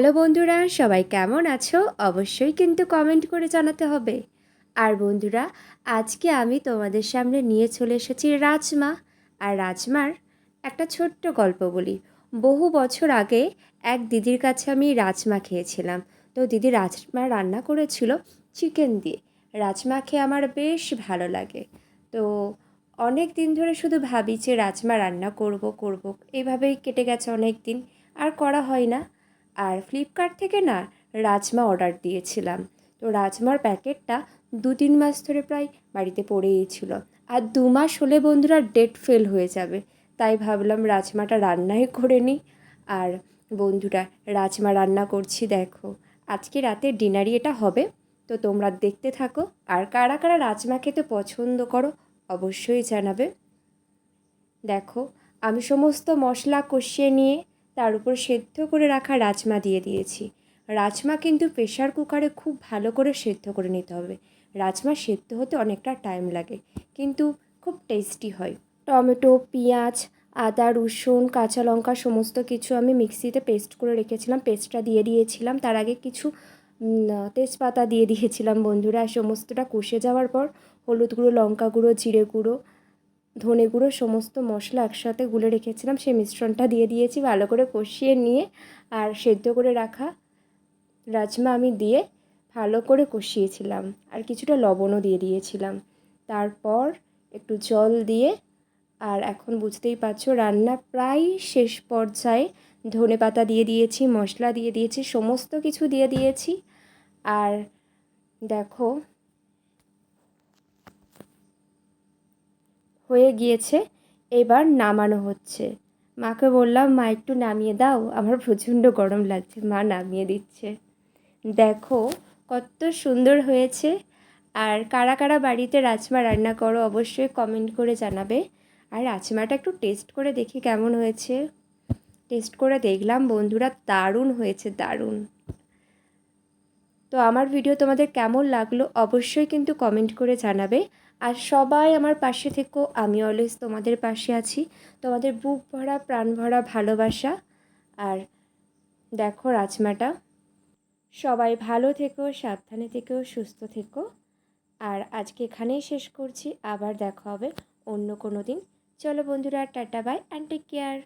Hello বন্ধুরা, সবাই কেমন আছো? অবশ্যই কিন্তু কমেন্ট করে জানাতে হবে। আর বন্ধুরা, আজকে আমি তোমাদের সামনে নিয়ে চলে এসেছি রাজমা। আর রাজমার একটা ছোট্ট গল্প বলি। বহু বছর আগে এক দিদির কাছে আমি রাজমা খেয়েছিলাম। তো দিদি রাজমা রান্না করেছিল চিকেন দিয়ে। রাজমা খেয়ে আমার বেশ ভালো লাগে। তো অনেক দিন ধরে শুধু ভাবি যে রাজমা রান্না করব করব। এইভাবেই কেটে গেছে অনেক দিন আর করা হয় না। আর ফ্লিপকার্ট থেকে না রাজমা অর্ডার দিয়েছিলাম। তো রাজমার প্যাকেটটা দু তিন মাস ধরে প্রায় বাড়িতে পড়েই ছিল। আর দু মাস হলে বন্ধুরা ডেট ফেল হয়ে যাবে। তাই ভাবলাম রাজমাটা রান্নাই করে নিই। আর বন্ধুরা, রাজমা রান্না করছি দেখো। আজকে রাতে ডিনারই এটা হবে। তো তোমরা দেখতে থাকো। আর কারা কারা রাজমা খেতে পছন্দ করো অবশ্যই জানাবে। দেখো, আমি সমস্ত মশলা কষিয়ে নিয়ে তার উপর সেদ্ধ করে রাখা রাজমা দিয়ে দিয়েছি। রাজমা কিন্তু প্রেশার কুকারে খুব ভালো করে সেদ্ধ করে নিতে হবে। রাজমা সেদ্ধ হতে অনেকটা টাইম লাগে, কিন্তু খুব টেস্টি হয়। টমেটো, পেঁয়াজ, আদা, রসুন, কাঁচা লঙ্কা সমস্ত কিছু আমি মিক্সিতে পেস্ট করে রেখেছিলাম। পেস্টটা দিয়ে দিয়েছিলাম। তার আগে কিছু তেজপাতা দিয়ে দিয়েছিলাম বন্ধুরা। সমস্তটা কষে যাওয়ার পর হলুদ গুঁড়ো, লঙ্কা গুঁড়ো, জিরে গুঁড়ো ধনে গুঁড়ো, সমস্ত মশলা একসাথে গুলে রেখেছিলাম। সেই মিশ্রণটা দিয়ে দিয়েছি ভালো করে কষিয়ে নিয়ে আর সেদ্ধ করে রাখা রাজমা আমি দিয়ে ভালো করে কষিয়েছিলাম আর কিছুটা লবণও দিয়ে দিয়েছিলাম। তারপর একটু জল দিয়ে আর এখন বুঝতেই পারছ রান্না প্রায় শেষ পর্যায়ে ধনে পাতা দিয়ে দিয়েছি, মশলা দিয়ে দিয়েছি, সমস্ত কিছু দিয়ে দিয়েছি। আর দেখো হয়ে গিয়েছে, এবার নামানো হচ্ছে। মাকে বললাম, মা, একটু নামিয়ে দাও, আমার প্রচণ্ড গরম লাগছে, মা নামিয়ে দিচ্ছে। দেখো কত সুন্দর হয়েছে। আর কারা কারা বাড়িতে রাজমা রান্না করো, অবশ্যই কমেন্ট করে জানাবে। আর রাজমাটা একটু টেস্ট করে দেখি কেমন হয়েছে। টেস্ট করে দেখলাম, বন্ধুরা, দারুণ হয়েছে, দারুণ। তো আমার ভিডিও তোমাদের কেমন লাগল অবশ্যই কিন্তু কমেন্ট করে জানাবে। আর সবাই আমার পাশে থেকো, আমি অলওয়েজ তোমাদের পাশে আছি। তোমাদের বুক ভরা, প্রাণ ভরা ভালোবাসা। আর দেখো রাজমাটা। সবাই ভালো থেকো, সাবধানে থেকো, সুস্থ থেকো। আর আজকে এখানেই শেষ করছি, আবার দেখা হবে অন্য কোনো দিন। চলো বন্ধুরা, tata bye and take care